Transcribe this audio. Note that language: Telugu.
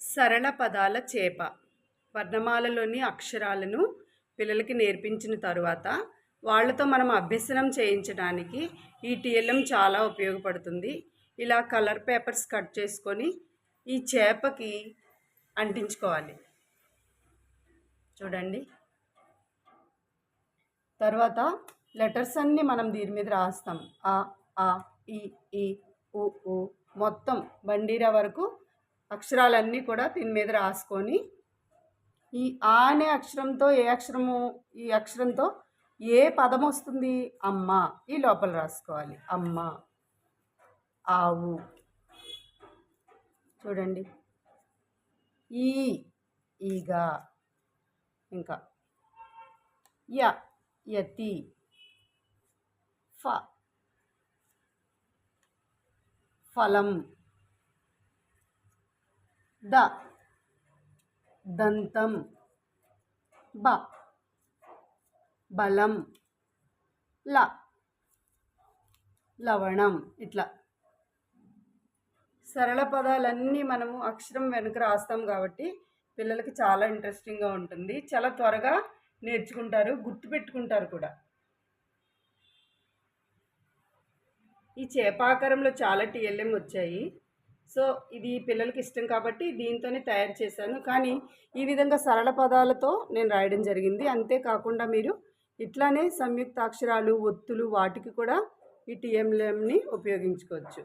సరళ పదాల చేప. వర్ణమాలలోని అక్షరాలను పిల్లలకి నేర్పించిన తరువాత వాళ్ళతో మనం అభ్యసనం చేయించడానికి ఈ టీఎల్ఎం చాలా ఉపయోగపడుతుంది. ఇలా కలర్ పేపర్స్ కట్ చేసుకొని ఈ చేపకి అంటించుకోవాలి. చూడండి. తర్వాత లెటర్స్ అన్నీ మనం దీని మీద రాస్తాం. ఆ ఆ ఈ ఈ ఉ. మొత్తం బండీరా వరకు అక్షరాలన్నీ కూడా దీని మీద రాసుకొని ఈ ఆ అనే అక్షరంతో ఏ అక్షరము ఈ అక్షరంతో ఏ పదం వస్తుంది? అమ్మ. ఈ లోపల రాసుకోవాలి. అమ్మ. ఆవు. చూడండి. ఈ ఈగ. ఇంకా. య యతి. ఫ. ఫలం. ద దంతం. బ బలం. ల లవణం. ఇట్లా. సరళ పదాలన్నీ మనము అక్షరం వెనుక రాస్తాం కాబట్టి పిల్లలకి చాలా ఇంట్రెస్టింగ్గా ఉంటుంది. చాలా త్వరగా నేర్చుకుంటారు గుర్తుపెట్టుకుంటారు కూడా. ఈ చేపాకారంలో చాలా టీఎల్ఎం వచ్చాయి. సో ఇది పిల్లలకి ఇష్టం కాబట్టి దీంతోనే తయారు చేశాను. కానీ ఈ విధంగా సరళ పదాలతో నేను రాయడం జరిగింది. అంతేకాకుండా మీరు ఇట్లానే సంయుక్త అక్షరాలు ఒత్తులు వాటికి కూడా ఈ టీఎంఎంని ఉపయోగించుకోవచ్చు.